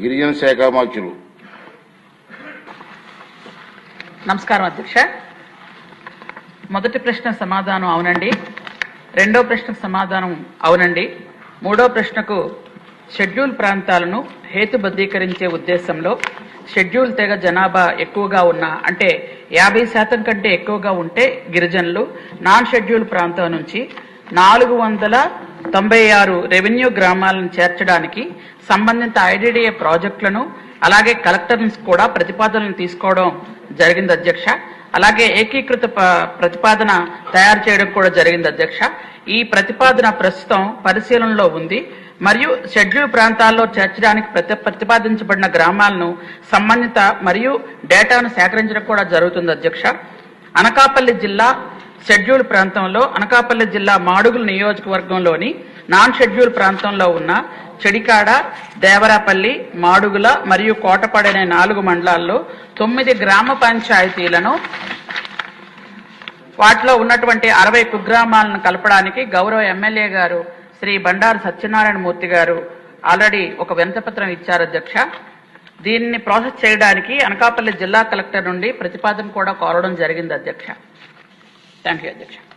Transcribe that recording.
గిరిజన శాఖ నమస్కారం అధ్యక్ష. మొదటి ప్రశ్న సమాధానం అవునండి. రెండో ప్రశ్నకు సమాధానం అవునండి. మూడో ప్రశ్నకు షెడ్యూల్ ప్రాంతాలను హేతుబద్ధీకరించే ఉద్దేశంలో షెడ్యూల్ తెగ జనాభా ఎక్కువగా ఉన్న అంటే యాభై శాతం కంటే ఎక్కువగా ఉంటే గిరిజనులు నాన్ షెడ్యూల్ ప్రాంతం నుంచి నాలుగు వందల తొంభై ఆరు రెవెన్యూ గ్రామాలను చేర్చడానికి సంబంధిత ఐడిడిఏ ప్రాజెక్టులను అలాగే కలెక్టర్స్ కూడా ప్రతిపాదనలు తీసుకోవడం జరిగింది అధ్యక్ష. అలాగే ఏకీకృత ప్రతిపాదన తయారు చేయడం కూడా జరిగింది అధ్యక్ష. ఈ ప్రతిపాదన ప్రస్తుతం పరిశీలనలో ఉంది. మరియు షెడ్యూల్ ప్రాంతాల్లో చేర్చడానికి ప్రతి ప్రతిపాదించబడిన గ్రామాలను సంబంధిత మరియు డేటాను సేకరించడం కూడా జరుగుతుంది అధ్యక్ష. అనకాపల్లి జిల్లా షెడ్యూల్ ప్రాంతంలో అనకాపల్లి జిల్లా మాడుగుల నియోజకవర్గంలోని నాన్ షెడ్యూల్ ప్రాంతంలో ఉన్న చెడికాడ దేవరాపల్లి మాడుగుల మరియు కోటపాడు అనే నాలుగు మండలాల్లో తొమ్మిది గ్రామ పంచాయతీలను వాటిలో ఉన్నటువంటి అరవై కుగ్రామాలను కలపడానికి గౌరవ ఎమ్మెల్యే గారు శ్రీ బండారు సత్యనారాయణ మూర్తి గారు ఆల్రెడీ ఒక వినతపత్రం ఇచ్చారు అధ్యక్ష. దీన్ని ప్రాసెస్ చేయడానికి అనకాపల్లి జిల్లా కలెక్టర్ నుండి ప్రతిపాదన కూడా కోరడం జరిగింది అధ్యక్ష. Danke, Herr